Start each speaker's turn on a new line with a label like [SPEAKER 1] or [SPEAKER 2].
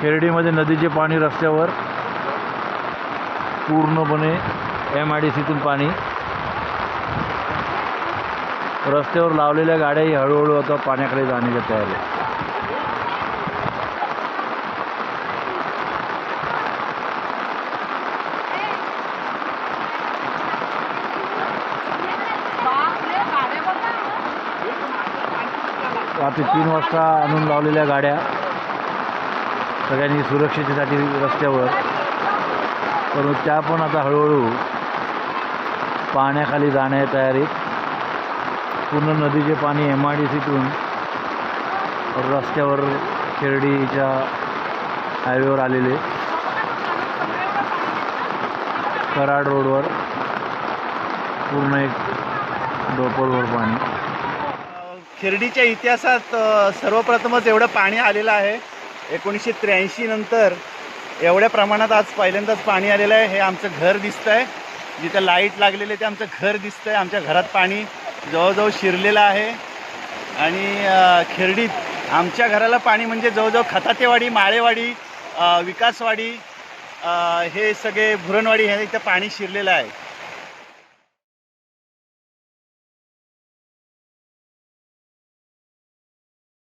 [SPEAKER 1] खेरडीमध्ये नदीचे पाणी रस्त्यावर पूर्णपणे एम आय डी सीतून पाणी रस्त्यावर लावलेल्या गाड्याही हळूहळू आता पाण्याकडे जाण्याच्या तयारी आहेत. रात्री तीन वाजता आणून लावलेल्या गाड्या सगळ्यांनी सुरक्षेसाठी रस्त्यावर. परंतु त्या पण आता हळूहळू पाण्याखाली जाण्या तयारीत. पूर्ण नदीचे पाणी एम आय डी सीतून रस्त्यावर शिर्डीच्या हायवेवर आलेले. कराड रोडवर पूर्ण एक डोपरवर पाणी.
[SPEAKER 2] शिर्डीच्या इतिहासात सर्वप्रथमच एवढं पाणी आलेलं आहे. एकोणीसशे त्र्याऐंशी नंतर एवढ्या प्रमाणात आज पहिल्यांदाच पाणी आलेलं आहे. हे आमचं घर दिसतं आहे जिथं लाइट लागलेले ते आमचं घर दिसतं आहे आमच्या घरात पाणी जवळजवळ शिरलेलं आहे. आणि खेरडीत आमच्या घराला पाणी म्हणजे जवळजवळ खतातेवाडी माळेवाडी विकासवाडी हे सगळे भुरणवाडी हे इथं पाणी शिरलेलं आहे.